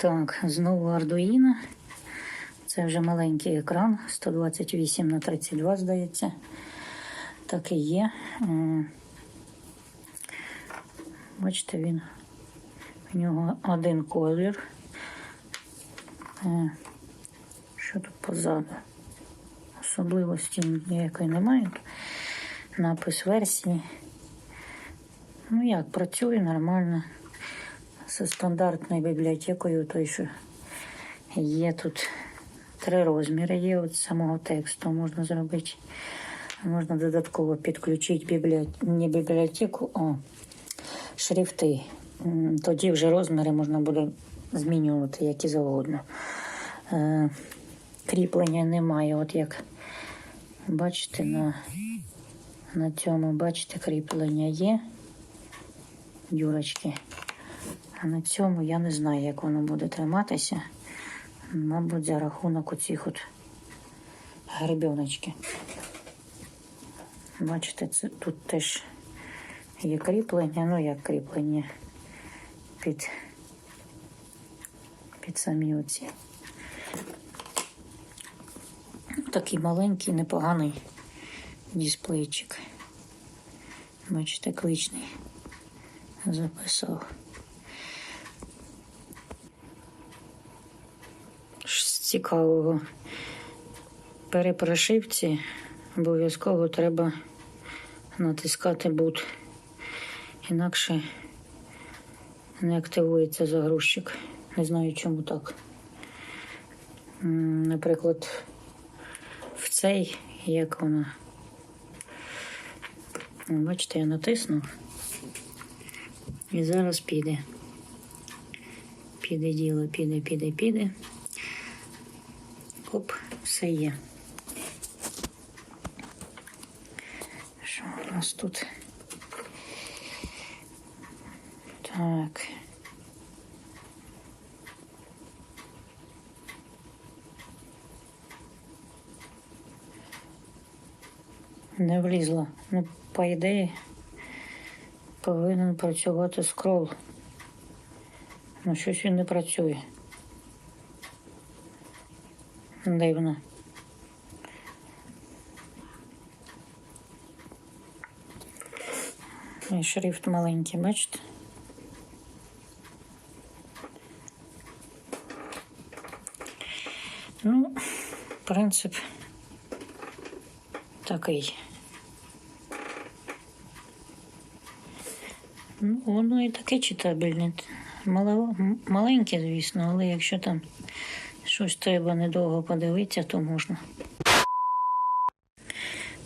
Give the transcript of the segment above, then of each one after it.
Так, знову Arduino. Це вже маленький екран, 128 на 32, здається. Так і є. Бачите, він. У нього один колір. Е, Що тут позаду? Особливості ніякої немає. Напис версії. Ну як, працює нормально. Зі стандартною бібліотекою, той, що є тут три розміри. Є от самого тексту можна зробити. Можна додатково підключити бібліотеку, не бібліотеку, а шрифти. Тоді вже розміри можна буде змінювати які завгодно. Е, Кріплення немає. От як бачите, на, на цьому, бачите, кріплення є. Дюрочки. А на цьому я не знаю, як воно буде триматися. Мабуть, за рахунок оцих от гребіночки. Бачите, це тут теж є кріплення, ну як кріплення під, під самі оці. Такий маленький, непоганий дисплейчик. Бачите, кличний записав. Ж з цікавого. При прошивці обов'язково треба натискати бут. Інакше не активується загрузчик. Не знаю, чому так. Наприклад, в цей, як вона. Бачите, я натиснув. І зараз піде. Піде діло, піде, піде, піде. Оп, все є. Що у нас тут? Так. Не влізла. Ну, по ідеї, повинен працювати скрол. Ну, щось він не працює. Дивно. І шрифт маленький, бачите? Ну, принцип такий. Ну, воно і таке читабельне. Маленьке, звісно, але якщо там щось треба недовго подивитися, то можна.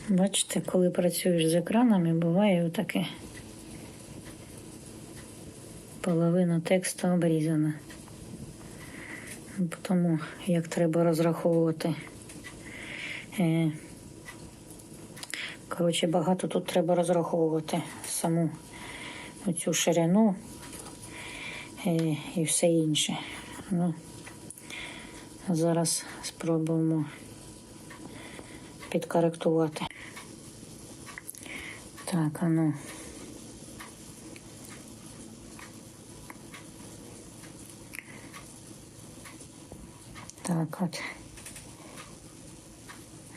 Бачите, коли працюєш з екранами, буває отаке. Половина тексту обрізана. Тому як треба розраховувати. Е, Коротше, багато тут треба розраховувати саму оцю ширину е, і все інше. Ну, зараз спробуємо підкоректувати. Так, а ну. Так от.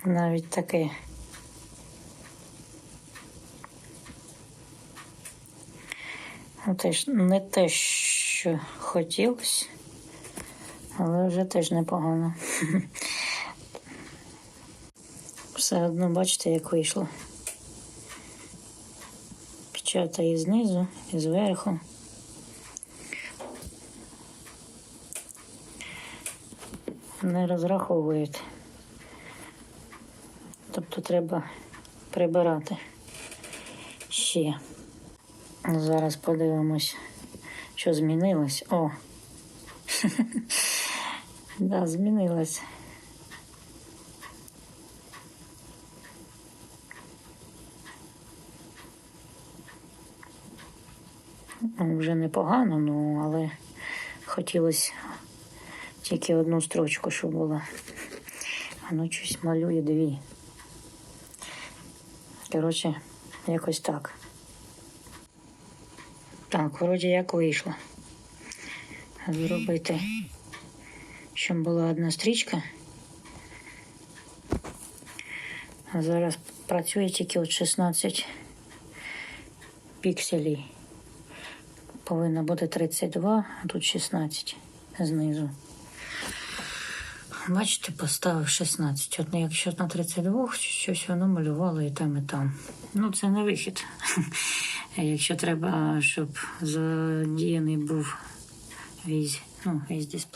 Навіть таке. Ну, теж не те, що хотілося, але вже теж непогано. Все одно бачите, як вийшло. Печатає знизу і зверху. Не розраховують. Тобто треба прибирати ще. Зараз подивимось, що змінилось. О! да, змінилось. Ну, Вже непогано, ну, але хотілося тільки одну строчку, щоб була. Воно щось малює дві. Коротше, якось так. Так, вроді як вийшло. зробити, щоб була одна стрічка. А зараз працює тільки от 16 пікселей. Повинно бути 32, а тут 16 знизу. Бачите, поставив 16. От якщо на 32, щось воно малювало і там, і там. Ну, це не вихід. Якщо треба, щоб задіяний був весь, ну, весь дисплей.